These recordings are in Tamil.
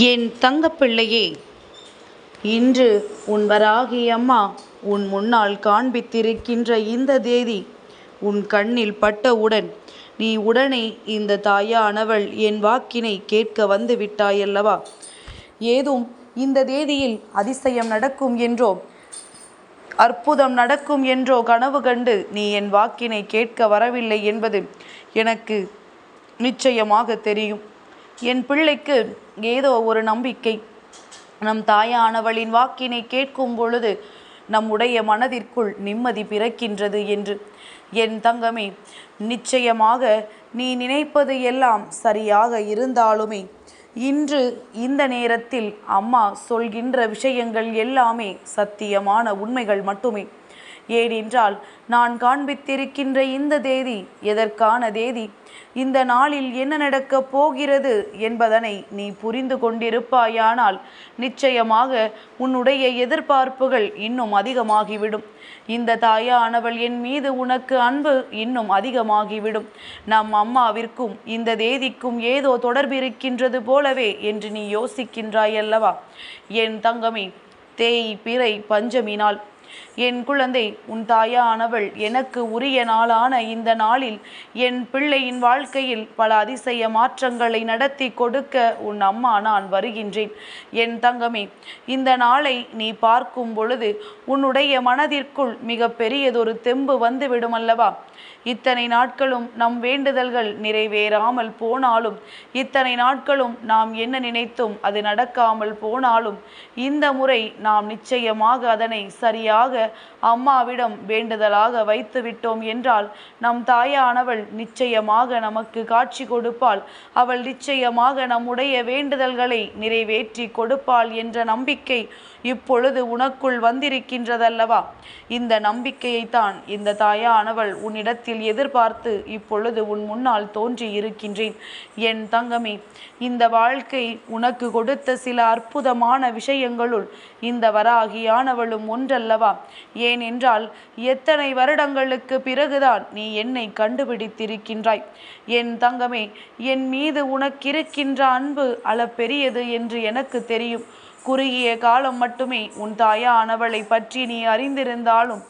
என் தங்கப்பிள்ளையே இன்று உன் வராகி அம்மா உன் முன்னால் காண்பித்திருக்கின்ற இந்த தேதி உன் கண்ணில் பட்டவுடன் நீ உடனே இந்த தாயானவள் என் வாக்கினை கேட்க வந்து விட்டாயல்லவா? ஏதும் இந்த தேதியில் அதிசயம் நடக்கும் என்றோ அற்புதம் நடக்கும் என்றோ கனவு கண்டு நீ என் வாக்கினை கேட்க வரவில்லை என்பது எனக்கு நிச்சயமாக தெரியும். என் பிள்ளைக்கு ஏதோ ஒரு நம்பிக்கை. நம் தாயானவளின் வாக்கினை கேட்கும் பொழுது நம்முடைய மனதிற்குள் நிம்மதி பிறக்கின்றது என்று. என் தங்கமே நிச்சயமாக நீ நினைப்பது எல்லாம் சரியாக இருந்தாலுமே இன்று இந்த நேரத்தில் அம்மா சொல்கின்ற விஷயங்கள் எல்லாமே சத்தியமான உண்மைகள் மட்டுமே. ஏனென்றால் நான் காண்பித்திருக்கின்ற இந்த தேதி எதற்கான தேதி? இந்த நாளில் என்ன நடக்கப் போகிறது என்பதனை நீ புரிந்து கொண்டிருப்பாயானால் நிச்சயமாக உன்னுடைய எதிர்பார்ப்புகள் இன்னும் அதிகமாகிவிடும். இந்த தாயானவள் என் மீது உனக்கு அன்பு இன்னும் அதிகமாகிவிடும். நம் அம்மாவிற்கும் இந்த தேதிக்கும் ஏதோ தொடர்பு இருக்கின்றது போலவே என்று நீ யோசிக்கின்றாயல்லவா? என் தங்கமே தேய் பிறை பஞ்சமினால் என் குழந்தை உன் தாயானவள் எனக்கு உரிய நாளான இந்த நாளில் என் பிள்ளையின் வாழ்க்கையில் பல அதிசய மாற்றங்களை நடத்தி கொடுக்க உன் அம்மா நான் வருகின்றேன். என் தங்கமே இந்த நாளை நீ பார்க்கும் பொழுது உன்னுடைய மனதிற்குள் மிக பெரியதொரு தெம்பு வந்துவிடும் அல்லவா இத்தனை நாட்களும் நம் வேண்டுதல்கள் நிறைவேறாமல் போனாலும் இத்தனை நாட்களும் நாம் என்ன நினைத்தும் அது நடக்காமல் போனாலும் இந்த முறை நாம் நிச்சயமாக அதனை சரியாக அம்மாவிடம் வேண்டுதலாக வைத்து விட்டோம் என்றால் நம் தாயானவள் நிச்சயமாக நமக்கு காட்சி கொடுப்பாள். அவள் நிச்சயமாக நம்முடைய வேண்டுதல்களை நிறைவேற்றி கொடுப்பாள் என்ற நம்பிக்கை இப்பொழுது உனக்குள் வந்திருக்கின்றதல்லவா? இந்த நம்பிக்கையைத்தான் இந்த தாயானவள் உன்னிடத்தில் எதிர்பார்த்து இப்பொழுது உன் முன்னால் தோன்றி இருக்கின்றேன். என் தங்கமே இந்த வாழ்க்கை உனக்கு கொடுத்த சில அற்புதமான விஷயங்களுள் இந்த வராகியானவளும் ஒன்றல்லவா? ஏனென்றால் எத்தனை வருடங்களுக்கு பிறகுதான் நீ என்னை கண்டுபிடித்திருக்கின்றாய். என் தங்கமே என் மீது உனக்கிருக்கின்ற அன்பு அளப்பெரியது என்று எனக்கு தெரியும். குறுகிய காலம் மட்டுமே உன் தாயானவளை பற்றி நீ அறிந்திருந்தாலும்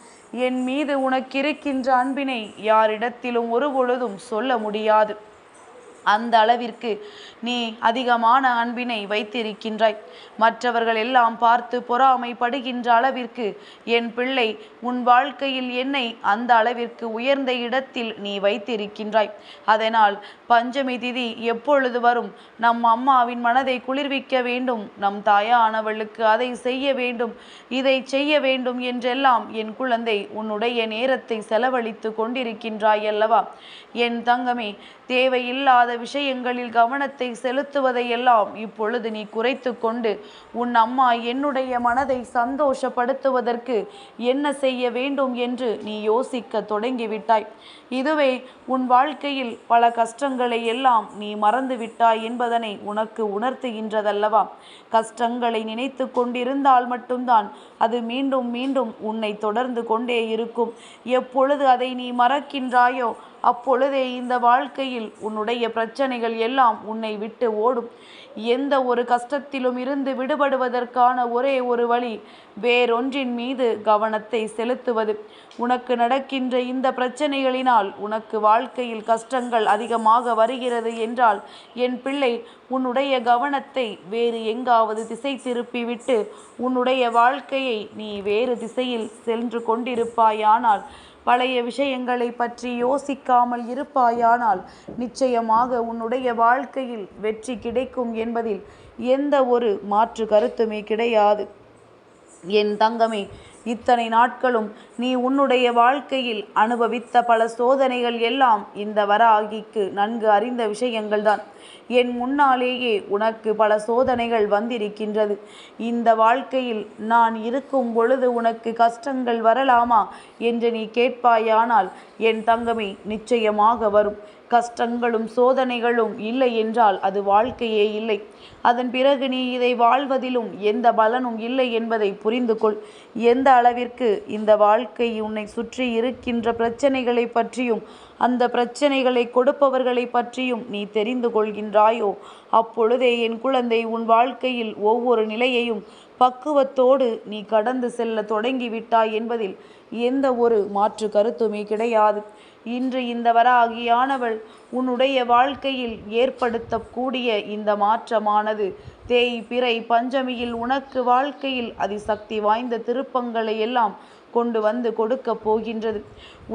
என் மீது உனக்கிருக்கின்ற அன்பினை யாரிடத்திலும் ஒரு பொழுதும் சொல்ல முடியாது. அந்த அளவிற்கு நீ அதிகமான அன்பினை வைத்திருக்கின்றாய். மற்றவர்கள் எல்லாம் பார்த்து பொறாமைப்படுகின்ற அளவிற்கு என் பிள்ளை உன் வாழ்க்கையில் என்னை அந்த அளவிற்கு உயர்ந்த இடத்தில் நீ வைத்திருக்கின்றாய். அதனால் பஞ்சமி திதி எப்பொழுது வரும்? நம் அம்மாவின் மனதை குளிர்விக்க வேண்டும். நம் தாயானவளுக்கு அதை செய்ய வேண்டும். இதை செய்ய வேண்டும் என்றெல்லாம் என் குழந்தை உன்னுடைய நேரத்தை செலவழித்து கொண்டிருக்கின்றாய் அல்லவா என் தங்கமே தேவையில்லாத விஷயங்களில் கவனத்தை செலுத்துவதையெல்லாம் இப்பொழுது நீ குறைத்து கொண்டு உன் அம்மா என்னுடைய மனதை சந்தோஷப்படுத்துவதற்கு என்ன செய்ய வேண்டும் என்று நீ யோசிக்க தொடங்கிவிட்டாய். இதுவே உன் வாழ்க்கையில் பல கஷ்டங்களை எல்லாம் நீ மறந்து விட்டாய் என்பதனை உனக்கு உணர்த்துகின்றதல்லவா? கஷ்டங்களை நினைத்து கொண்டிருந்தால் மட்டும்தான் அது மீண்டும் மீண்டும் உன்னை தொடர்ந்து கொண்டே இருக்கும். எப்பொழுது அதை நீ மறக்கின்றாயோ அப்பொழுதே இந்த வாழ்க்கையில் உன்னுடைய பிரச்சனைகள் எல்லாம் உன்னை விட்டு ஓடும். எந்த ஒரு கஷ்டத்திலும் இருந்து விடுபடுவதற்கான ஒரே ஒரு வழி வேறொன்றின் மீது கவனத்தை செலுத்துவது. உனக்கு நடக்கின்ற இந்த பிரச்சனைகளினால் உனக்கு வாழ்க்கையில் கஷ்டங்கள் அதிகமாக வருகிறது என்றால் என் பிள்ளை உன்னுடைய கவனத்தை வேறு எங்காவது திசை திருப்பிவிட்டு உன்னுடைய வாழ்க்கையை நீ வேறு திசையில் சென்று கொண்டிருப்பாயானால் பழைய விஷயங்களை பற்றி யோசிக்காமல் இருப்பாயானால் நிச்சயமாக உன்னுடைய வாழ்க்கையில் வெற்றி கிடைக்கும் என்பதில் எந்த ஒரு மாற்று கருத்துமே கிடையாது. என் தங்கமே இத்தனை நாட்களும் நீ உன்னுடைய வாழ்க்கையில் அனுபவித்த பல சோதனைகள் எல்லாம் இந்த வராகிக்கு நன்கு அறிந்த விஷயங்கள்தான். என் முன்னாலேயே உனக்கு பல சோதனைகள் வந்திருக்கின்றது. இந்த வாழ்க்கையில் நான் இருக்கும் பொழுது உனக்கு கஷ்டங்கள் வரலாமா? என்று நீ கேட்பாயானால் என் தங்கமே நிச்சயமாக வரும். கஷ்டங்களும் சோதனைகளும் இல்லை என்றால் அது வாழ்க்கையே இல்லை. அதன் பிறகு நீ இதை வாழ்வதிலும் எந்த பலனும் இல்லை என்பதை புரிந்து கொள். எந்த அளவிற்கு இந்த வாழ்க்கை உன்னை சுற்றி இருக்கின்ற பிரச்சனைகளை பற்றியும் அந்த பிரச்சனைகளை கொடுப்பவர்களை பற்றியும் நீ தெரிந்து கொள்கின்றாயோ? அப்பொழுதே என் குழந்தை உன் வாழ்க்கையில் ஒவ்வொரு நிலையையும் பக்குவத்தோடு நீ கடந்து செல்ல தொடங்கிவிட்டாய் என்பதில் எந்த ஒரு மாற்று கருத்துமே கிடையாது. இன்று இந்த வராகியானவள் உன்னுடைய வாழ்க்கையில் ஏற்படுத்தக்கூடிய இந்த மாற்றமானது. தேய் பிறை பஞ்சமியில் உனக்கு வாழ்க்கையில் அதிசக்தி வாய்ந்த திருப்பங்களை எல்லாம் கொண்டு வந்து கொடுக்கப் போகின்றது.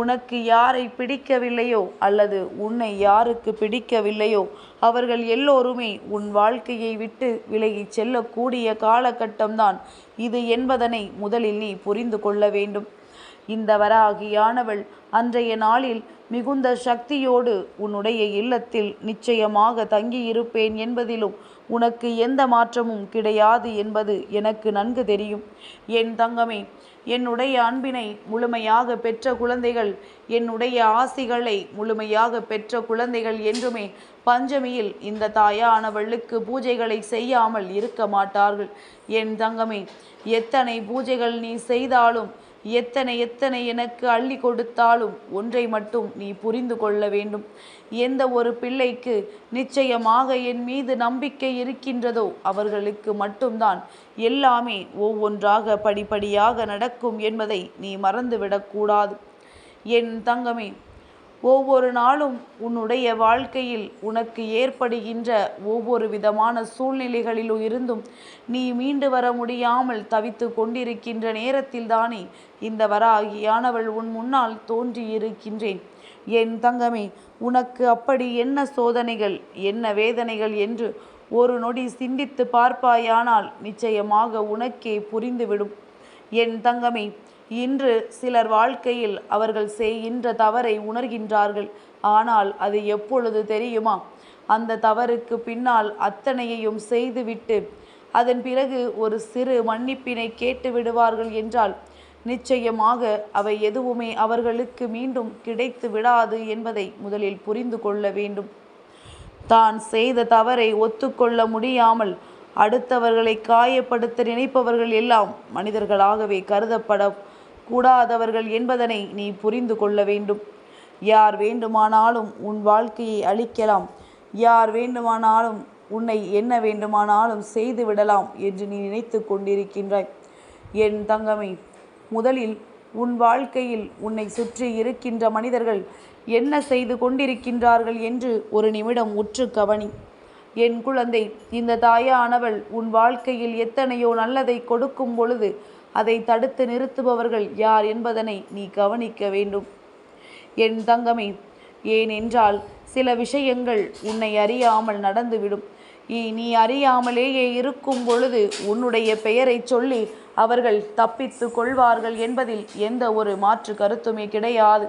உனக்கு யாரை பிடிக்கவில்லையோ அல்லது உன்னை யாருக்கு பிடிக்கவில்லையோ அவர்கள் எல்லோருமே உன் வாழ்க்கையை விட்டு விலகிச் செல்லக்கூடிய காலகட்டம்தான் இது என்பதனை முதலில் நீ புரிந்து கொள்ள வேண்டும். இந்த வராகியானவள் அன்றைய நாளில் மிகுந்த சக்தியோடு உன்னுடைய இல்லத்தில் நிச்சயமாக தங்கியிருப்பேன் என்பதிலும் உனக்கு எந்த மாற்றமும் கிடையாது என்பது எனக்கு நன்கு தெரியும். என் தங்கமே என்னுடைய அன்பினை முழுமையாக பெற்ற குழந்தைகள் என்னுடைய ஆசிகளை முழுமையாக பெற்ற குழந்தைகள் என்றுமே பஞ்சமியில் இந்த தாயானவளுக்கு பூஜைகளை செய்யாமல் இருக்க மாட்டார்கள். என் தங்கமே எத்தனை பூஜைகள் நீ செய்தாலும் எத்தனை எத்தனை எனக்கு அள்ளி கொடுத்தாலும் ஒன்றை மட்டும் நீ புரிந்து கொள்ள வேண்டும். எந்த ஒரு பிள்ளைக்கு நிச்சயமாக என் மீது நம்பிக்கை இருக்கின்றதோ அவர்களுக்கு மட்டும்தான். எல்லாமே ஒவ்வொன்றாக படிப்படியாக நடக்கும் என்பதை நீ மறந்துவிடக்கூடாது. என் தங்கமே ஒவ்வொரு நாளும் உன்னுடைய வாழ்க்கையில் உனக்கு ஏற்படுகின்ற ஒவ்வொரு விதமான சூழ்நிலைகளிலும் இருந்தும் நீ மீண்டு வர முடியாமல் தவித்து கொண்டிருக்கின்ற நேரத்தில்தானே இந்த வராகியானவள் உன் முன்னால் தோன்றியிருக்கின்றேன். என் தங்கமே உனக்கு அப்படி என்ன சோதனைகள் என்ன வேதனைகள் என்று ஒரு நொடி சிந்தித்து பார்ப்பாயானால் நிச்சயமாக உனக்கே புரிந்துவிடும். என் தங்கமே இன்று சிலர் வாழ்க்கையில் அவர்கள் செய்கின்ற தவறை உணர்கின்றார்கள். ஆனால் அது எப்பொழுது தெரியுமா? அந்த தவறுக்கு பின்னால் அத்தனையையும் செய்துவிட்டு அதன் பிறகு ஒரு சிறு மன்னிப்பினை கேட்டு விடுவார்கள் என்றால் நிச்சயமாக அவை எதுவுமே அவர்களுக்கு மீண்டும் கிடைத்து விடாது என்பதை முதலில் புரிந்து கொள்ள வேண்டும். தான் செய்த தவறை ஒத்துக்கொள்ள முடியாமல் அடுத்தவர்களை காயப்படுத்த நினைப்பவர்கள் எல்லாம் மனிதர்களாகவே கருதப்பட கூடாதவர்கள் என்பதனை நீ புரிந்து கொள்ள வேண்டும். யார் வேண்டுமானாலும் உன் வாழ்க்கையை அழிக்கலாம். யார் வேண்டுமானாலும் உன்னை என்ன வேண்டுமானாலும் செய்து விடலாம் என்று நீ நினைத்து கொண்டிருக்கின்றாய். என் தங்கமே முதலில் உன் வாழ்க்கையில் உன்னை சுற்றி இருக்கின்ற மனிதர்கள் என்ன செய்து கொண்டிருக்கின்றார்கள் என்று ஒரு நிமிடம் உற்று கவனி. என் குழந்தை இந்த தாயானவள் உன் வாழ்க்கையில் எத்தனையோ நல்லதை கொடுக்கும் பொழுது அதை தடுத்து நிறுத்துபவர்கள் யார் என்பதனை நீ கவனிக்க வேண்டும். என் தங்கமே ஏனென்றால் சில விஷயங்கள் உன்னை அறியாமல் நடந்துவிடும். நீ அறியாமலேயே இருக்கும் பொழுது உன்னுடைய பெயரை சொல்லி அவர்கள் தப்பித்து கொள்வார்கள் என்பதில் எந்த ஒரு மாற்று கருத்துமே கிடையாது.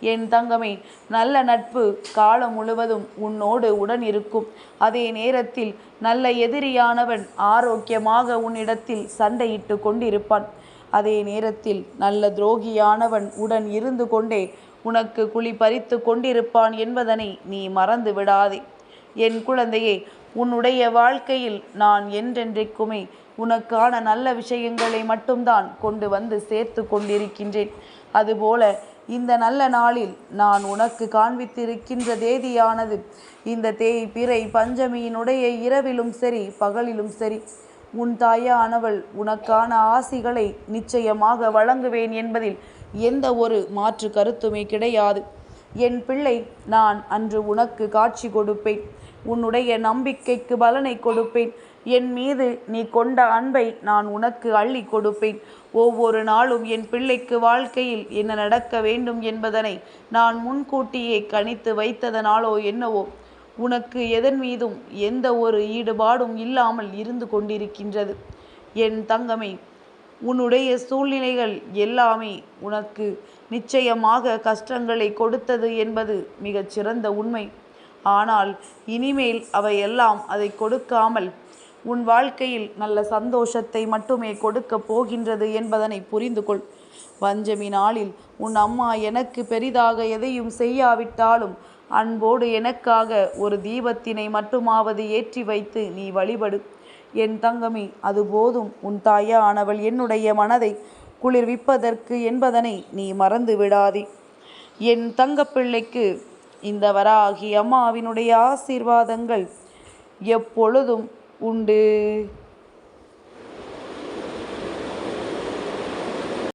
என் தங்கமே நல்ல நட்பு காலம் முழுவதும் உன்னோடு உடன் இருக்கும். அதே நேரத்தில் நல்ல எதிரியானவன் ஆரோக்கியமாக உன்னிடத்தில் சண்டையிட்டு கொண்டிருப்பான். அதே நேரத்தில் நல்ல துரோகியானவன் உடன் இருந்து கொண்டே உனக்கு குழி பறித்து கொண்டிருப்பான் என்பதனை நீ மறந்து விடாதே. என் குழந்தையே உன்னுடைய வாழ்க்கையில் நான் என்றென்றைக்குமே உனக்கான நல்ல விஷயங்களை மட்டும்தான் கொண்டு வந்து சேர்த்து கொண்டிருக்கின்றேன். அதுபோல இந்த நல்ல நாளில் நான் உனக்கு காண்பித்திருக்கின்ற தேதியானது. இந்த தேய் பிறை பஞ்சமியினுடைய இரவிலும் சரி பகலிலும் சரி உன் தாயானவள் உனக்கான ஆசிகளை நிச்சயமாக வழங்குவேன் என்பதில் எந்த ஒரு மாற்று கருத்துமே கிடையாது. என் பிள்ளை நான் அன்று உனக்கு காட்சி கொடுப்பேன். உன்னுடைய நம்பிக்கைக்கு பலனை கொடுப்பேன். என் மீது நீ கொண்ட அன்பை நான் உனக்கு அள்ளி கொடுப்பேன். ஒவ்வொரு நாளும் என் பிள்ளைக்கு வாழ்க்கையில் என்ன நடக்க வேண்டும் என்பதனை நான் முன்கூட்டியே கணித்து வைத்ததனாலோ என்னவோ உனக்கு எதன் மீதும் எந்த ஒரு ஈடுபாடும் இல்லாமல் இருந்து கொண்டிருக்கின்றது. என் தங்கமே உன்னுடைய சூழ்நிலைகள் எல்லாமே உனக்கு நிச்சயமாக கஷ்டங்களை கொடுத்தது என்பது மிகச்சிறந்த உண்மை. ஆனால் இனிமேல் அவையெல்லாம் அதை கொடுக்காமல் உன் வாழ்க்கையில் நல்ல சந்தோஷத்தை மட்டுமே கொடுக்க போகின்றது என்பதனை புரிந்து கொள் பஞ்சமி நாளில் உன் அம்மா எனக்கு பெரிதாக எதையும் செய்யாவிட்டாலும் அன்போடு எனக்காக ஒரு தீபத்தினை மட்டுமாவது ஏற்றி வைத்து நீ வழிபடு. என் தங்கமி அது போதும். உன் தாயானவள் என்னுடைய மனதை குளிர்விப்பதற்கு என்பதனை நீ மறந்து விடாதே. என் தங்கப்பிள்ளைக்கு இந்த வராகி அம்மாவினுடைய ஆசீர்வாதங்கள் எப்பொழுதும் உண்டு.